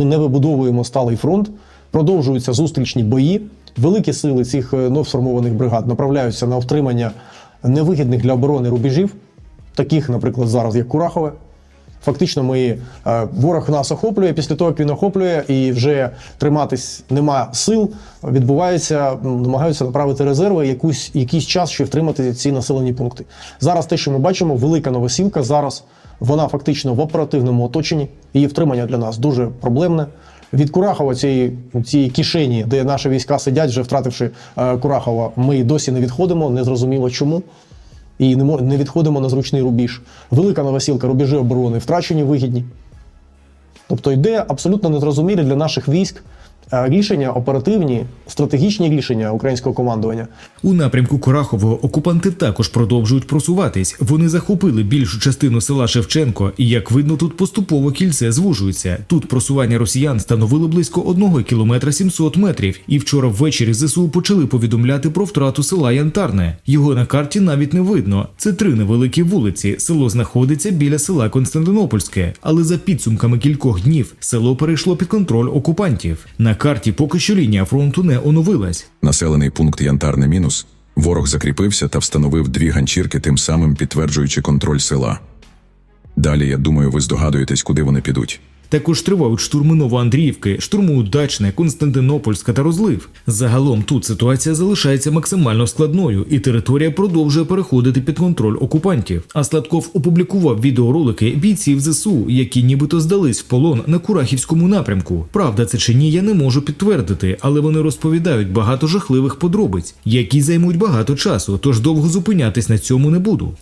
Ми не вибудовуємо сталий фронт, продовжуються зустрічні бої. Великі сили цих е, новсформованих бригад направляються на втримання невигідних для оборони рубежів, таких, наприклад, зараз як Курахове. Фактично, ми, е, ворог нас охоплює. Після того, як він охоплює, і вже триматись нема сил, відбувається, намагаються направити резерви якусь, якийсь час, щоб втримати ці населені пункти. Зараз те, що ми бачимо, велика новосілка. Зараз вона фактично в оперативному оточенні. Її втримання для нас дуже проблемне. Від Курахова цієї, цієї кишені, де наші війська сидять, вже втративши е, Курахова, ми досі не відходимо. Незрозуміло чому і не, не відходимо на зручний рубіж. Велика новосілка, рубежі оборони втрачені, вигідні. Тобто йде абсолютно незрозумілі для наших військ рішення, оперативні, стратегічні рішення українського командування. У напрямку Корахового окупанти також продовжують просуватись. Вони захопили більшу частину села Шевченко, і як видно, тут поступово кільце звужується. Тут просування росіян становило близько 1 кілометра 700 метрів. І вчора ввечері ЗСУ почали повідомляти про втрату села Янтарне. Його на карті навіть не видно. Це три невеликі вулиці. Село знаходиться біля села Константинопольське, але за підсумками кількох днів село перейшло під контроль окупантів. На карті поки що лінія фронту не оновилась. Населений пункт Янтарне мінус. Ворог закріпився та встановив дві ганчірки, тим самим підтверджуючи контроль села. Далі, я думаю, ви здогадуєтесь, куди вони підуть. Також тривають штурми Новоандріївки, штурмують Дачне, Константинопольська та Розлив. Загалом тут ситуація залишається максимально складною, і територія продовжує переходити під контроль окупантів. А Сладков опублікував відеоролики бійців ЗСУ, які нібито здались в полон на Курахівському напрямку. Правда, це чи ні, я не можу підтвердити, але вони розповідають багато жахливих подробиць, які займуть багато часу, тож довго зупинятись на цьому не буду.